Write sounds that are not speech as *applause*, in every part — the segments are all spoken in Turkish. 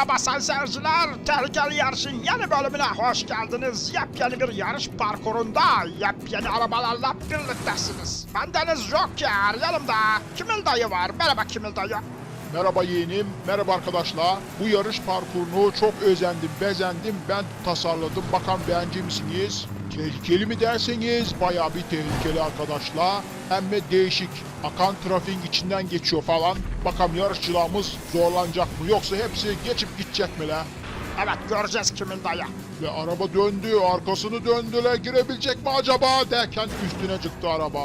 Merhaba sayın seyirciler. Tehlikeli Yarış'ın yeni bölümüne hoş geldiniz. Yepyeni bir yarış parkurunda yepyeni arabalarla birliktesiniz. Bendeniz Joker, yanımda Kimil dayı var. Merhaba Kimil dayı. Merhaba yeğenim, merhaba arkadaşlar. Bu yarış parkurunu çok özendim, bezendim. Ben tasarladım. Bakalım beğenecek misiniz? Tehlikeli mi derseniz bayağı bir tehlikeli arkadaşlar. Hem de değişik. Akan trafiğin içinden geçiyor falan. Bakalım yarışçılarımız zorlanacak mı yoksa hepsi geçip gidecek mi la? Evet göreceğiz Kimil dayı. Ve araba döndü, arkasını döndüler, girebilecek mi acaba derken üstüne çıktı araba.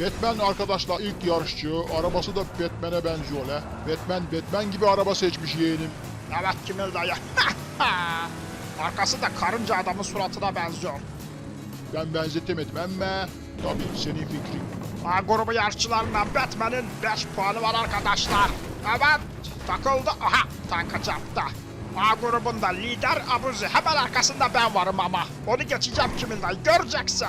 Batman arkadaşlar ilk yarışçı, arabası da Batman'e benziyor le. Batman, Batman gibi araba seçmiş yeğenim. Evet Kimil dayı. *laughs* Arkası da karınca adamın suratına benziyor. Ben benzetemedim ama tabii senin fikrin. A grubu yarışçılarına Batman'in 5 puanı var arkadaşlar. Evet takıldı. Aha tanka çarptı. A grubunda lider Abuzi hemen arkasında ben varım ama. Onu geçeceğim Kimil dayı göreceksin.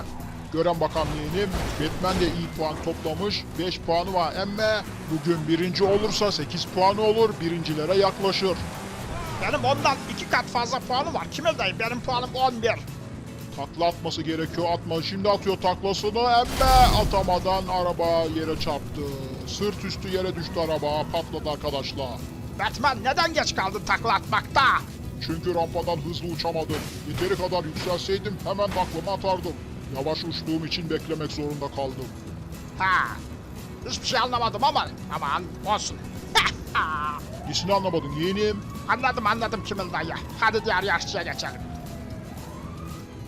Gören bakalım yeğenim, Batman de iyi puan toplamış, 5 puanı var ama bugün birinci olursa 8 puanı olur, birincilere yaklaşır. Benim ondan iki kat fazla puanım var. Kimil dayı benim puanım 11. Takla atması gerekiyor, atma. Şimdi atıyor taklasını ama atamadan araba yere çarptı. Sırt üstü yere düştü araba, patladı arkadaşlar. Batman neden geç kaldın takla atmakta? Çünkü rampadan hızlı uçamadım. Yeteri kadar yükselseydim hemen taklama atardım. Yavaş uçtuğum için beklemek zorunda kaldım. Ha. Hiçbir şey anlamadım ama aman olsun. *laughs* Nesini anlamadın yeğenim? anladım anladım Kimil dayı. Hadi diğer yarışçıya geçelim.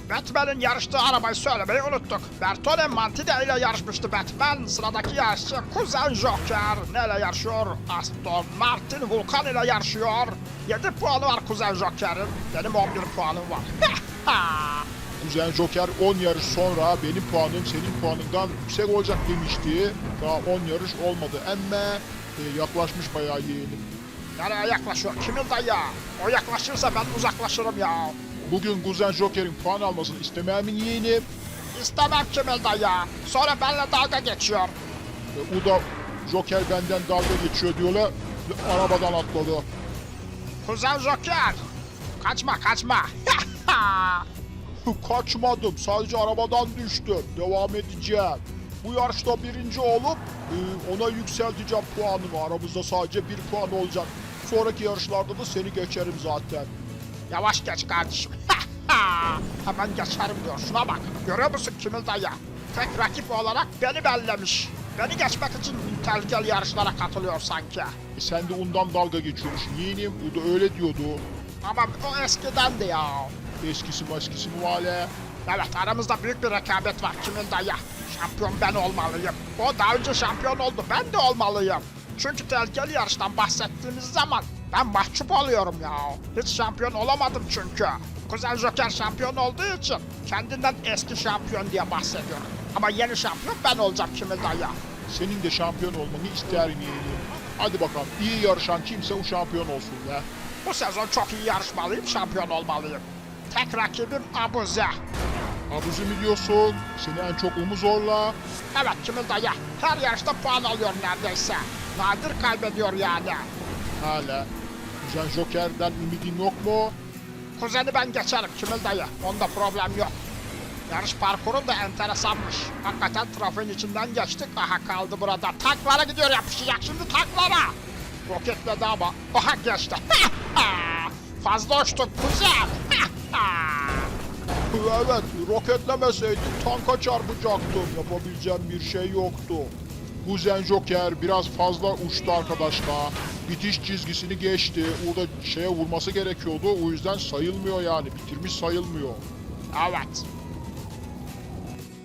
Batman'in yarıştığı arabayı söylemeyi unuttuk. Bertone Mantide ile yarışmıştı Batman. Sıradaki yarışçı Kuzen Joker. Neyle yarışıyor? Aston Martin Vulcan ile yarışıyor. 7 puanı var Kuzen Joker'in. Benim 11 puanım var. *laughs* Kuzen Joker 10 yarış sonra benim puanım senin puanından yüksek olacak demişti. Daha 10 yarış olmadı ama e, yaklaşmış bayağı yeğenim. Nereye yaklaşıyor Kimil dayı? O yaklaşırsa ben uzaklaşırım ya. Bugün Kuzen Joker'in puan almasını istemem yeğenim. İstemem Kimil dayı. Sonra benimle dalga geçiyor. E, o da Joker benden dalga geçiyor diyorlar. ve Arabadan atladı. Kuzen Joker. Kaçma kaçma. *laughs* Kaçmadım. Sadece arabadan düştüm. Devam edeceğim. Bu yarışta birinci olup e, ona yükselteceğim puanımı. Aramızda sadece bir puan olacak. Sonraki yarışlarda da seni geçerim zaten. Yavaş geç kardeşim. *laughs* Hemen geçerim diyor. Şuna bak. Görüyor musun Kimil dayı? Tek rakip olarak beni bellemiş. Beni geçmek için tehlikeli yarışlara katılıyor sanki. E sen de ondan dalga geçiyormuşsun. Yeğenim o da öyle diyordu. Ama o eskidendi ya. Eskisi maskisi mi vale? Evet aramızda büyük bir rekabet var Kimil dayı. Şampiyon ben olmalıyım. O daha önce şampiyon oldu. Ben de olmalıyım. Çünkü tehlikeli yarıştan bahsettiğimiz zaman ben mahcup oluyorum ya. Hiç şampiyon olamadım çünkü. Kuzen Joker şampiyon olduğu için kendinden eski şampiyon diye bahsediyorum. Ama yeni şampiyon ben olacağım Kimil dayı. Senin de şampiyon olmanı isterim yeğenim. Hadi bakalım iyi yarışan kimse o şampiyon olsun ya. Bu sezon çok iyi yarışmalıyım, şampiyon olmalıyım. Tek rakibim Abuze. Abuzi mi diyorsun? Seni en çok o mu zorla? Evet Kimil dayı, her yarışta puan alıyor neredeyse. Nadir kaybediyor yani. Hala. Kuzen Joker'den ümidin yok mu? Kuzeni ben geçerim Kimil dayı. Onda problem yok. Yarış parkuru da enteresanmış. Hakikaten trafiğin içinden geçtik. Aha kaldı burada. Taklara gidiyor yapışacak şimdi taklara. Roketledi ama. Aha geçti. *laughs* Fazla uçtuk kuzen. Evet, roketlemeseydin tanka çarpacaktım. Yapabileceğim bir şey yoktu. Kuzen Joker biraz fazla uçtu arkadaşlar. Bitiş çizgisini geçti. Orada şeye vurması gerekiyordu. O yüzden sayılmıyor yani. Bitirmiş sayılmıyor. evet.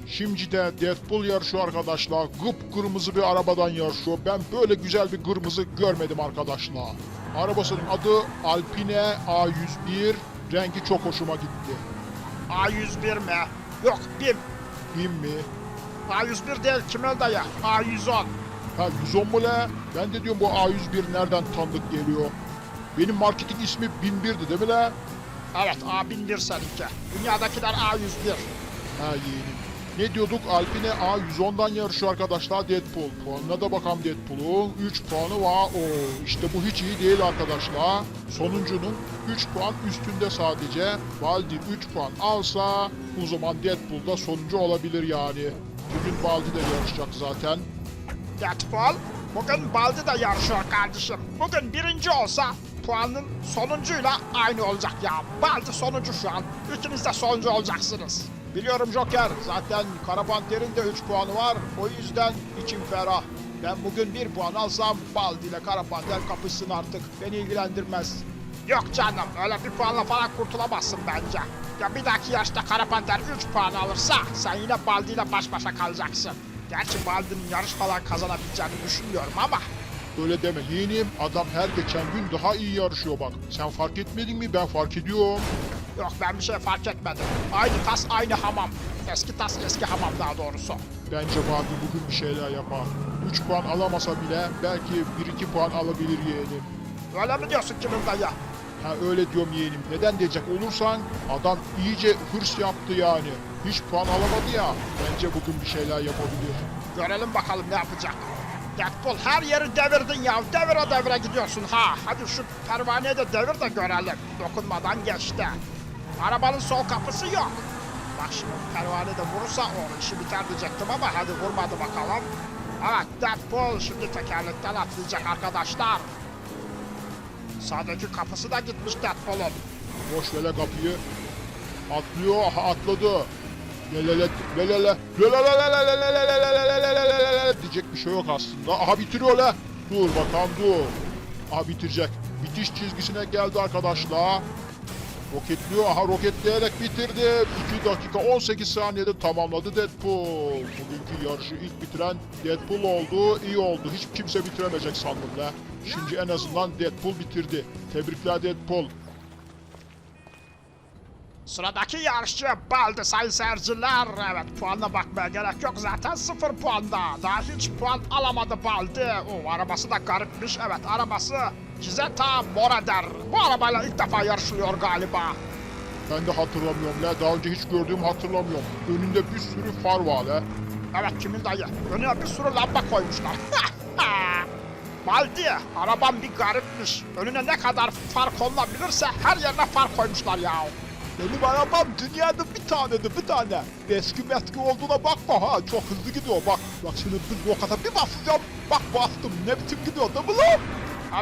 Şimdi de Deadpool yarışıyor arkadaşlar. Gıp kırmızı bir arabadan yarışıyor. Ben böyle güzel bir kırmızı görmedim arkadaşlar. Arabasının adı Alpine A101. Rengi çok hoşuma gitti. A101 mi? Yok BİM. Bin mi? A101 değil Kimil dayı. A110. Ha 110 mu la? Ben de diyorum bu A101 nereden tanıdık geliyor. Benim marketing ismi 1001'di değil mi la? Evet A1001 seninki. Dünyadakiler A101. Ha yeğenim. Ne diyorduk? Alpine A110'dan yarışıyor arkadaşlar Deadpool. Puanına da bakalım Deadpool'un. 3 puanı var. Oo, işte bu hiç iyi değil arkadaşlar. Sonuncunun 3 puan üstünde sadece. Baldi 3 puan alsa o zaman Deadpool da sonuncu olabilir yani. Bugün Baldi de yarışacak zaten. Deadpool, bugün Baldi de yarışıyor kardeşim. Bugün birinci olsa puanın sonuncuyla aynı olacak ya. Baldi sonuncu şu an. İkiniz de sonuncu olacaksınız. Biliyorum Joker. Zaten Kara Panter'in de 3 puanı var. O yüzden içim ferah. Ben bugün 1 puan alsam Baldi ile Kara Panter kapışsın artık. Beni ilgilendirmez. Yok canım öyle bir puanla falan kurtulamazsın bence. Ya bir dahaki yarışta Kara Panter 3 puan alırsa sen yine Baldi ile baş başa kalacaksın. Gerçi Baldi'nin yarış falan kazanabileceğini düşünmüyorum ama Öyle deme yeğenim. Adam her geçen gün daha iyi yarışıyor bak. Sen fark etmedin mi? Ben fark ediyorum. yok ben bir şey fark etmedim. Aynı tas aynı hamam. Eski tas eski hamam daha doğrusu. Bence Baldi bugün bir şeyler yapar. 3 puan alamasa bile belki 1-2 puan alabilir yeğenim. Öyle mi diyorsun kimin dayı? Ha öyle diyorum yeğenim. Neden diyecek olursan adam iyice hırs yaptı yani. Hiç puan alamadı ya. Bence bugün bir şeyler yapabilir. Görelim bakalım ne yapacak. Deadpool her yeri devirdin ya. Devire devire gidiyorsun ha. Hadi şu pervaneyi de devir de görelim. Dokunmadan geçti. Arabanın sol kapısı yok. Bak şimdi pervane de vurursa o işi biter diyecektim ama hadi vurmadı bakalım. Evet Deadpool şimdi tekerlekten atlayacak arkadaşlar. Sağdaki kapısı da gitmiş Deadpool'un. Boş vele kapıyı. Atlıyor. Aha atladı. Lelele lelele lelele diyecek bir şey yok aslında. Aha bitiriyor la. Dur bakalım dur. Aha bitirecek. Bitiş çizgisine geldi arkadaşlar. Roketliyor. Aha roketleyerek bitirdi. 2 dakika 18 saniyede tamamladı Deadpool. Bugünkü yarışı ilk bitiren Deadpool oldu. İyi oldu. Hiç kimse bitiremeyecek sandım la. Şimdi en azından Deadpool bitirdi. Tebrikler Deadpool. Sıradaki yarışçı Baldi sayın. Evet puanına bakmaya gerek yok zaten sıfır puanda. Daha hiç puan alamadı Baldi. O arabası da garipmiş. Evet arabası Cizeta Morader. Bu arabayla ilk defa yarışılıyor galiba. Ben de hatırlamıyorum la. Daha önce hiç gördüğümü hatırlamıyorum. Önünde bir sürü far var la. Evet kimin dayı? Önüne bir sürü lamba koymuşlar. *laughs* Baldi araban bir garipmiş. Önüne ne kadar far konulabilirse her yerine far koymuşlar ya. Benim arabam dünyada bir tanedir bir tane. Eski meski olduğuna bakma ha. Çok hızlı gidiyor bak. Bak şimdi bir rokata bir basacağım. Bak bastım. Ne biçim gidiyor değil mi lan?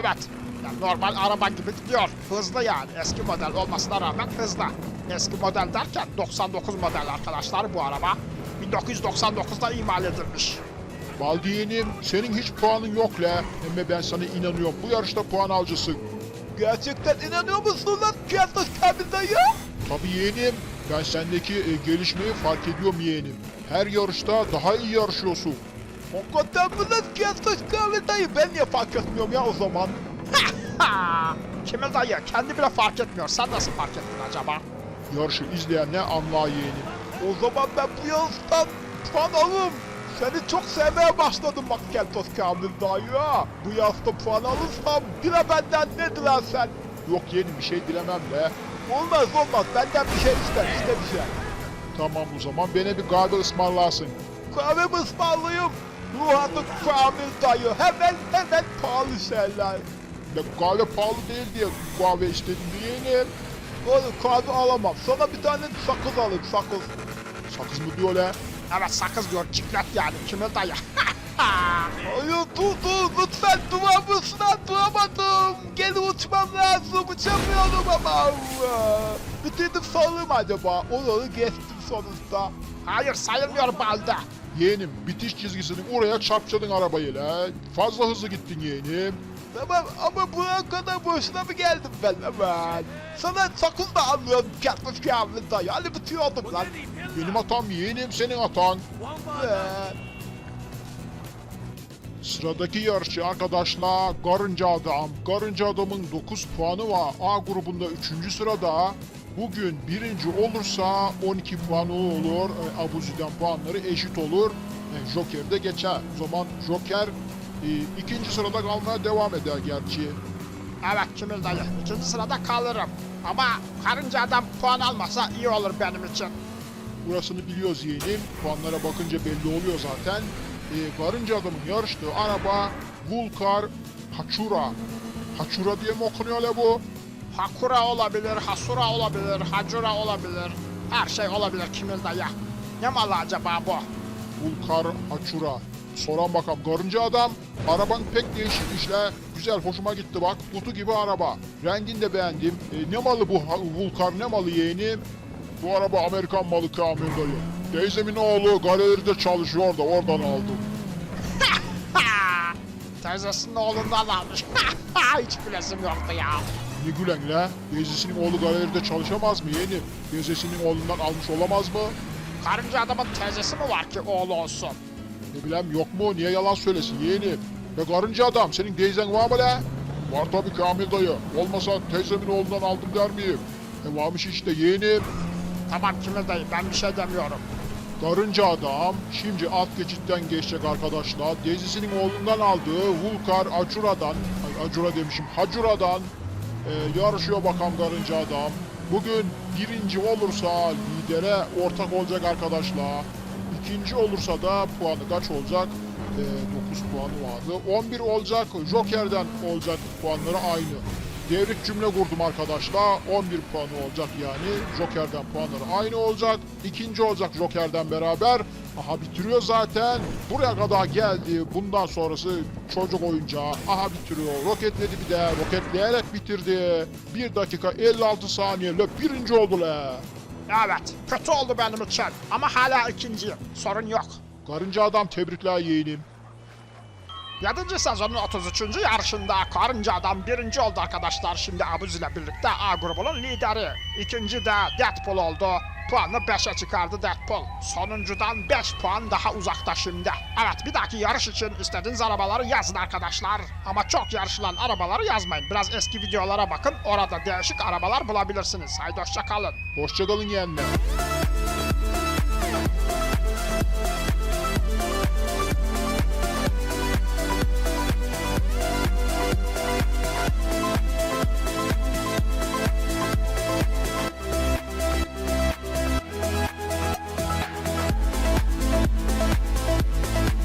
Evet. Yani normal araba gibi gidiyor. Hızlı yani. Eski model olmasına rağmen hızlı. Eski model derken 99 model arkadaşlar bu araba. 1999'da imal edilmiş. Baldi yeğenim senin hiç puanın yok la. Ama ben sana inanıyorum. Bu yarışta puan alıcısın. Gerçekten inanıyor musun lan? Kıyasız Kamil dayı. Tabii yeğenim. Ben sendeki e, gelişmeyi fark ediyorum yeğenim. Her yarışta daha iyi yarışıyorsun. Hakikaten mi lan Kıyasız Kamil dayı? Ben niye fark etmiyorum ya o zaman? *laughs* Kimin dayı? Kendi bile fark etmiyor. Sen nasıl fark ettin acaba? Yarışı izleyenler anlar yeğenim. O zaman ben bu yarıştan puan alırım. Seni çok sevmeye başladım bak Keltos Kamil dayı ha. Bu yarışta puan alırsam dile benden ne dilersen. Yok yeğenim bir şey dilemem be. Olmaz olmaz benden bir şey ister iste bir şey. Tamam o zaman bana bir kahve ısmarlarsın. Kahve mi ısmarlayayım? Ruh artık Kamil dayı hemen hemen pahalı şeyler. Ya kahve pahalı değil diye kahve istedim yeğenim. Oğlum kahve alamam. Sana bir tane sakız alayım sakız. Sakız mı diyor la? Evet sakız diyor. Ciklet yani. Kimin dayı? *laughs* Hayır dur dur lütfen durar mısın lan duramadım. Gel uçmam lazım uçamıyorum ama. Bitirdim sanırım acaba. Oraları geçtim sonuçta. Hayır sayılmıyor Baldi. Yeğenim bitiş çizgisinin oraya çarpçadın arabayı la. Fazla hızlı gittin yeğenim. Tamam ama buraya kadar boşuna mı geldim ben hemen? Sana sakın da anlıyorum Katmış kıyafet dayı. Hani bitiyordum lan. Benim hatam yeğenim senin hatan. Ee, Sıradaki yarışçı arkadaşlar Karınca Adam. Karınca Adam'ın 9 puanı var. A grubunda 3. sırada. Bugün birinci olursa 12 puanı olur. E, Abuzi'den puanları eşit olur. E, Joker de geçer. O zaman Joker e, ikinci sırada kalmaya devam eder gerçi. Evet Kimin dayı. İkinci sırada kalırım. Ama karınca adam puan almasa iyi olur benim için. burasını biliyoruz yeğenim. Puanlara bakınca belli oluyor zaten. E, karınca adamın yarıştığı araba Vulkar Hachura. Hachura diye mi okunuyor la bu? Hakura olabilir, Hasura olabilir, Hacura olabilir. Her şey olabilir Kimil dayı. Ne malı acaba bu? Vulkar Hachura. Soran bakalım karınca adam. Araban pek değişikmiş la. Güzel hoşuma gitti bak. Kutu gibi araba. Rengini de beğendim. E, ne malı bu Vulkar ne malı yeğenim? Bu araba Amerikan malı Kamil dayı. Teyzemin oğlu galeride çalışıyor da oradan aldım. *laughs* Teyzesinin oğlundan almış. *laughs* Hiç bilesim yoktu ya. Ne gülen la? Teyzesinin oğlu galeride çalışamaz mı yeğenim? Teyzesinin oğlundan almış olamaz mı? Karınca adamın teyzesi mi var ki oğlu olsun? Ne bileyim yok mu? Niye yalan söylesin yeğenim? Ve karınca adam senin teyzen var mı la? Var tabii Kamil dayı. Olmasa teyzemin oğlundan aldım der miyim? E varmış işte yeğenim. Tamam Kimil dayı ben bir şey demiyorum. Karınca adam şimdi alt geçitten geçecek arkadaşlar. Teyzesinin oğlundan aldığı Vulkar Acura'dan, ay Acura demişim Hacura'dan e, yarışıyor bakalım karınca adam. Bugün birinci olursa lidere ortak olacak arkadaşlar. İkinci olursa da puanı kaç olacak? E, 9 puanı vardı. 11 olacak. Joker'den olacak puanları aynı. Devrik cümle kurdum arkadaşlar. 11 puanı olacak yani. Joker'den puanları aynı olacak. İkinci olacak Joker'den beraber. Aha bitiriyor zaten. Buraya kadar geldi. Bundan sonrası çocuk oyuncağı. Aha bitiriyor. Roketledi bir de. Roketleyerek bitirdi. 1 dakika 56 saniyeyle birinci oldu la. Evet kötü oldu benim için ama hala ikinciyim. Sorun yok. Karınca adam tebrikler yeğenim. 7. sezonun 33. yarışında Karınca Adam birinci oldu arkadaşlar. Şimdi Abuz ile birlikte A grubunun lideri. İkinci de Deadpool oldu. Puanını 5'e çıkardı Deadpool. Sonuncudan 5 puan daha uzakta şimdi. Evet bir dahaki yarış için istediğiniz arabaları yazın arkadaşlar. Ama çok yarışılan arabaları yazmayın. Biraz eski videolara bakın. Orada değişik arabalar bulabilirsiniz. Haydi hoşçakalın. Hoşçakalın yeğenler.